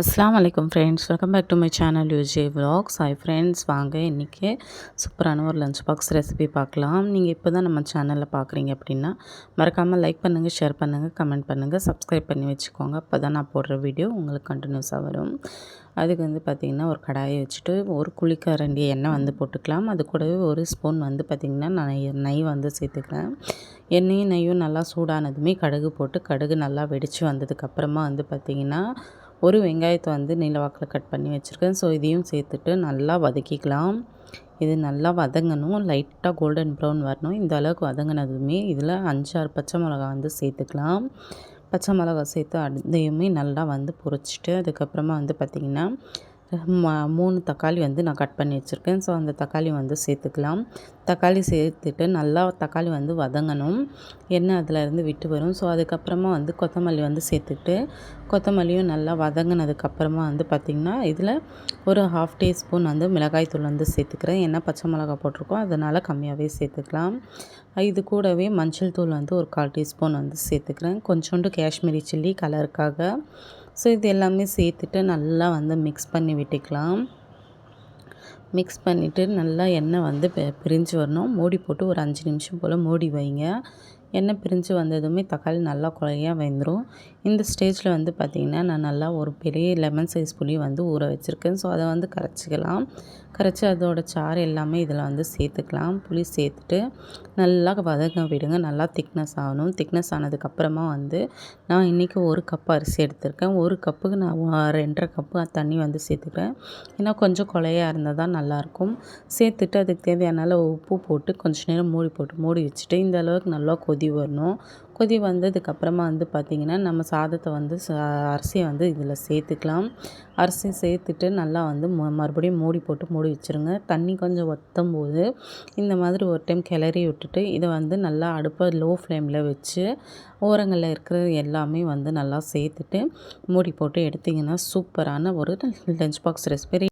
அஸ்லாம் வலைக்கம் friends welcome back to my channel UJ vlogs hi friends வாங்க இன்றைக்கி சூப்பரான ஒரு லஞ்ச் பாக்ஸ் ரெசிபி பார்க்கலாம். நீங்கள் இப்போ தான் நம்ம சேனலில் பார்க்குறீங்க அப்படின்னா மறக்காமல் லைக் பண்ணுங்கள் ஷேர் பண்ணுங்கள் கமெண்ட் பண்ணுங்கள் சப்ஸ்கிரைப் பண்ணி வச்சுக்கோங்க. அப்போ தான் நான் போடுற வீடியோ உங்களுக்கு கண்டினியூஸாக வரும். அதுக்கு வந்து பார்த்திங்கன்னா ஒரு கடாயை வச்சுட்டு ஒரு குளிக்கரண்டி எண்ணெய் வந்து போட்டுக்கலாம். அது கூடவே ஒரு ஸ்பூன் வந்து பார்த்திங்கன்னா நான் நெய் வந்து சேர்த்துக்கிறேன். எண்ணெயும் நெய்யும் நல்லா சூடானதுமே கடுகு போட்டு கடுகு நல்லா வெடித்து வந்ததுக்கப்புறமா வந்து பார்த்திங்கன்னா ஒரு வெங்காயத்தை வந்து நீளவாக்கில் கட் பண்ணி வச்சுருக்கேன். ஸோ இதையும் சேர்த்துட்டு நல்லா வதக்கிக்கலாம். இது நல்லா வதங்கணும். லைட்டாக கோல்டன் ப்ரௌன் வரணும். இந்த அளவுக்கு வதங்கினதுமே இதில் அஞ்சாறு பச்சை மிளகா வந்து சேர்த்துக்கலாம். பச்சை மிளகா சேர்த்து அதையுமே நல்லா வந்து பொரிச்சிட்டு அதுக்கப்புறமா வந்து பார்த்திங்கன்னா மூணு தக்காளி வந்து நான் கட் பண்ணி வச்சுருக்கேன். ஸோ அந்த தக்காளி வந்து சேர்த்துக்கலாம். தக்காளி சேர்த்துட்டு நல்லா தக்காளி வந்து வதங்கணும். எண்ணெய் அதில் விட்டு வரும். ஸோ அதுக்கப்புறமா வந்து கொத்தமல்லி வந்து சேர்த்துட்டு கொத்தமல்லியும் நல்லா வதங்கினதுக்கப்புறமா வந்து பார்த்திங்கன்னா இதில் ஒரு ஹாஃப் டீஸ்பூன் வந்து மிளகாய்த்தூள் வந்து சேர்த்துக்கிறேன். என்ன பச்சை மிளகாய் போட்டிருக்கோம் அதனால் கம்மியாகவே சேர்த்துக்கலாம். இது கூடவே மஞ்சள் தூள் வந்து ஒரு கால் டீஸ்பூன் வந்து சேர்த்துக்கிறேன். கொஞ்சோண்டு காஷ்மீரி சில்லி கலருக்காக. ஸோ இது எல்லாமே சேர்த்துட்டு நல்லா வந்து மிக்ஸ் பண்ணி விட்டுக்கலாம். மிக்ஸ் பண்ணிவிட்டு நல்லா எண்ணெய் வந்து பிரிஞ்சு வரணும். மூடி போட்டு ஒரு அஞ்சு நிமிஷம் போல் மூடி வைங்க. எண்ணெய் பிரிஞ்சு வந்ததுமே தக்காளி நல்லா குழையாக வெந்துடும் இந்த ஸ்டேஜில் வந்து பார்த்திங்கன்னா நான் நல்லா ஒரு பெரிய லெமன் சைஸ் புளி வந்து ஊற வச்சுருக்கேன். ஸோ அதை வந்து கரைச்சிக்கலாம். கரைச்சி அதோட சாறு எல்லாமே இதில் வந்து சேர்த்துக்கலாம். புளி சேர்த்துட்டு நல்லா வதக்க விடுங்க. நல்லா திக்னஸ் ஆகணும். திக்னஸ் ஆனதுக்கப்புறமா வந்து நான் இன்றைக்கி ஒரு கப் அரிசி எடுத்திருக்கேன். ஒரு கப்புக்கு நான் ரெண்டரை கப்பு தண்ணி வந்து சேர்த்துக்கிறேன் ஏன்னா கொஞ்சம் கொலையாக இருந்தால் தான் நல்லாயிருக்கும். சேர்த்துட்டு அதுக்கு தேவையான உப்பு போட்டு கொஞ்சம் நேரம் மூடி போட்டு மூடி வச்சுட்டு இந்த அளவுக்கு நல்லா கொதி வரணும். கொதி வந்ததுக்கப்புறமா வந்து பார்த்திங்கன்னா நம்ம சாதத்தை வந்து அரிசியை வந்து இதில் சேர்த்துக்கலாம். அரிசி சேர்த்துட்டு நல்லா வந்து மறுபடியும் மூடி போட்டு மூடி வச்சுருங்க. தண்ணி கொஞ்சம் வற்றும் போது இந்த மாதிரி ஒரு டைம் கிளறி விட்டுட்டு இதை வந்து நல்லா அடுப்பை லோ ஃப்ளேமில் வச்சு ஓரங்களில் இருக்கிற எல்லாமே வந்து நல்லா சேர்த்துட்டு மூடி போட்டு எடுத்திங்கன்னா சூப்பரான ஒரு லஞ்ச் பாக்ஸ் ரெசிபி.